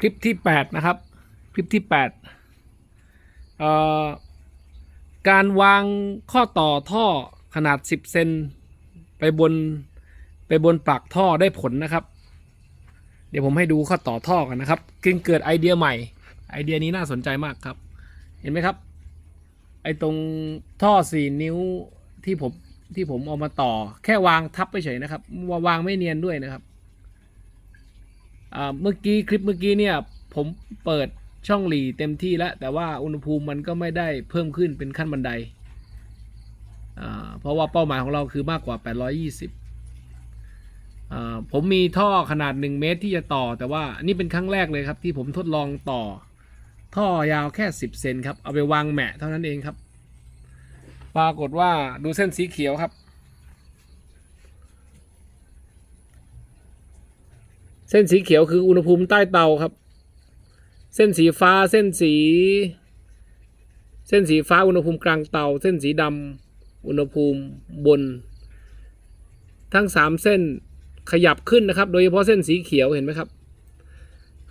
คลิปที่แปดนะครับ คลิปที่แปดเอ่อการวางข้อต่อท่อขนาด 10 เซนไปบนไปบนปลักท่อได้ผลนะครับ เดี๋ยวผมให้ดูข้อต่อท่อกันนะครับจึงเกิดไอเดียใหม่ ไอเดียนี้น่าสนใจมากครับ เห็นไหมครับ ไอตรงท่อสี่นิ้วที่ผมที่ผมเอามาต่อ แค่วางทับไปเฉยนะครับวาวางไม่เนียนด้วยนะครับ เมื่อกี้คลิปเมื่อกี้เนี่ยผมเปิดช่องหลีเต็มที่แล้ว แต่ว่าอุณหภูมิมันก็ไม่ได้เพิ่มขึ้นเป็นขั้นบันได เพราะว่าเป้าหมายของเราคือมากกว่า 820 ผมมีท่อขนาด 1 เมตรที่จะต่อ แต่ว่านี่เป็นครั้งแรกเลยครับที่ผมทดลองต่อ ท่อยาวแค่ 10 เซนครับ เอาไปวางแหมะเท่านั้นเองครับ ปรากฏว่าดูเส้นสีเขียวครับ เส้นสีเขียวคืออุณหภูมิใต้เตาครับ เส้นสีฟ้าเส้นสี เส้นสีฟ้าอุณหภูมิกลางเตา เส้นสีดำอุณหภูมิบน ทั้งสามเส้นขยับขึ้นนะครับ โดยเฉพาะเส้นสีเขียวเห็นไหมครับ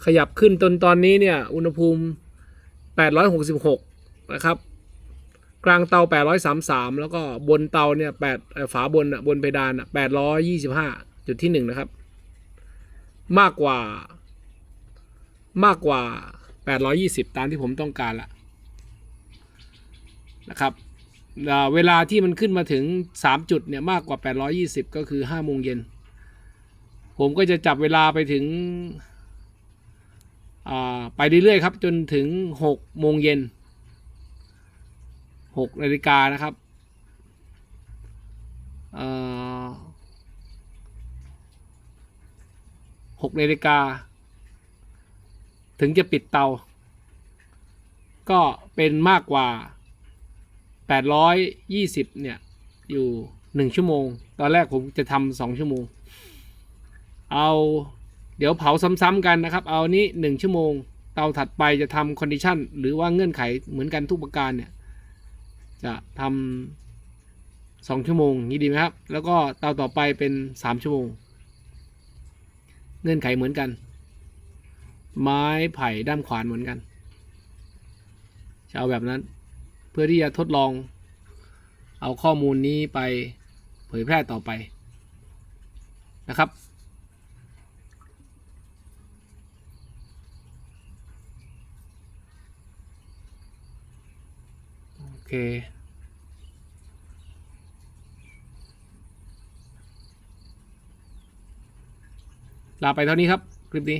ขยับขึ้นจนตอนนี้เนี่ยอุณหภูมิ 866 นะครับ กลางเตา 833 แล้วก็บนเตาเนี่ย8ฝาบนบนเพดานอะ825 จุดที่หนึ่งนะครับ มากกว่า มากกว่า 820 ตามที่ผมต้องการละนะครับเวลาที่มันขึ้นมาถึง 3 จุดเนี่ยมากกว่า 820 ก็คือ5โมงเย็น ผมก็จะจับเวลาไปถึงไปเรื่อยๆครับ จนถึง 6 โมงเย็น 6 นาฬิกานะครับเอ่อ หกนาฬิกา ถึงจะปิดเตา ก็เป็นมากกว่า 820 เนี่ย อยู่ 1 ชั่วโมง ตอนแรกผมจะทำสองชั่วโมง เอาเดี๋ยวเผาซ้ำๆกันนะครับ เอานี้ 1 ชั่วโมง เตาถัดไปจะทำคอนดิชันหรือว่าเงื่อนไขเหมือนกันทุกประการเนี่ย จะทำสองชั่วโมงย่างนี้ดีไหมครับ แล้วก็เตาต่อไปเป็น3ชั่วโมง เงื่อนไขเหมือนกัน ไม้ไผ่ด้ามขวานเหมือนกันจะเอาแบบนั้น เพื่อที่จะทดลอง เอาข้อมูลนี้ไปเผยแพร่ต่อไปนะครับ โอเค ลาไปเท่านี้ครับ คลิปนี้